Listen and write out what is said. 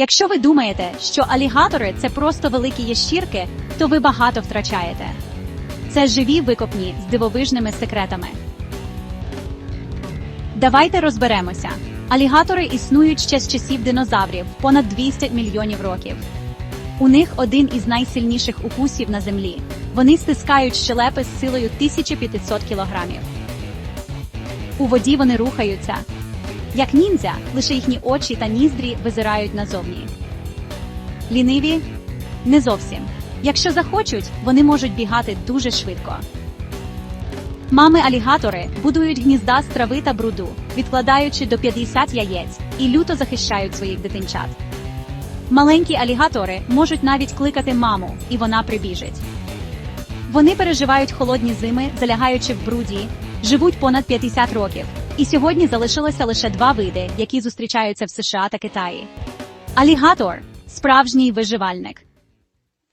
Якщо ви думаєте, що алігатори це просто великі ящірки, то ви багато втрачаєте. Це живі викопні з дивовижними секретами. Давайте розберемося. Алігатори існують ще з часів динозаврів понад 200 мільйонів років. У них один із найсильніших укусів на землі. Вони стискають щелепи з силою 1500 кілограмів. У воді вони рухаються. Як ніндзя, лише їхні очі та ніздрі визирають назовні. Ліниві не зовсім. Якщо захочуть, вони можуть бігати дуже швидко. Мами алігатори будують гнізда з трави та бруду, відкладаючи до 50 яєць і люто захищають своїх дитинчат. Маленькі алігатори можуть навіть кликати маму, і вона прибіжить. Вони переживають холодні зими, залягаючи в бруді, живуть понад 50 років. І сьогодні залишилося лише два види, які зустрічаються в США та Китаї. Алігатор справжній виживальник.